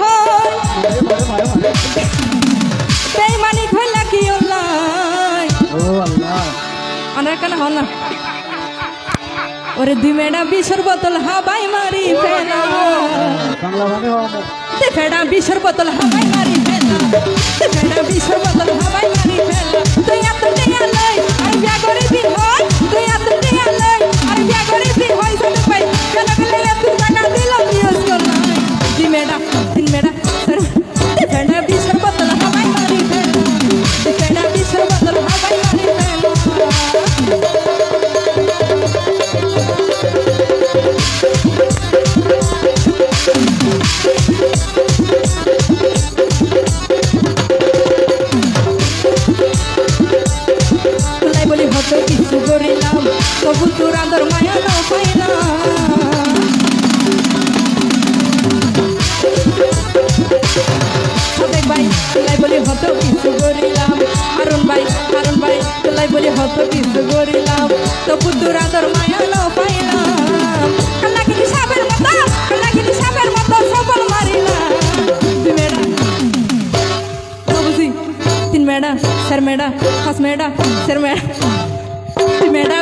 হয় বেইমানি হইলা কি অনার কেন হল না ওরে দুই মেডা বিশর বোতল হাবাই মারি ফেলা ফেডা বিশর বোতল হাবাই মারি ফেলা ফেডা বিশর বোতল হতো কিছু করিলাম। হারুন ভাই হারুন ভাই, তুলাই বলি হতো কিছু করিলাম। তবু তোর আদর মায়া না পাইলাম কান্না কিনি সাপের মতো কান্না কিনি সাপের মতো সবল মারিলাম। তিন মেডা চার মেডা পাঁচ মেডা চার মেডা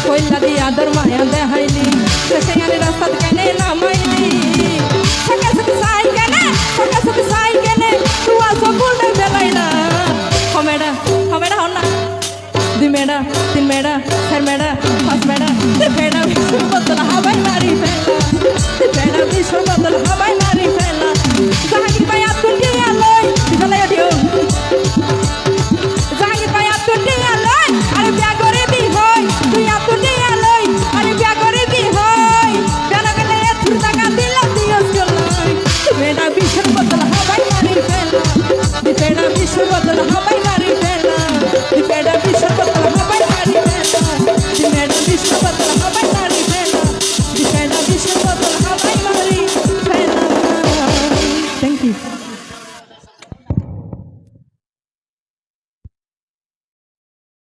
জাহাঙ্গীর ভাই কইলা দি আদর মায়া দেখাইলি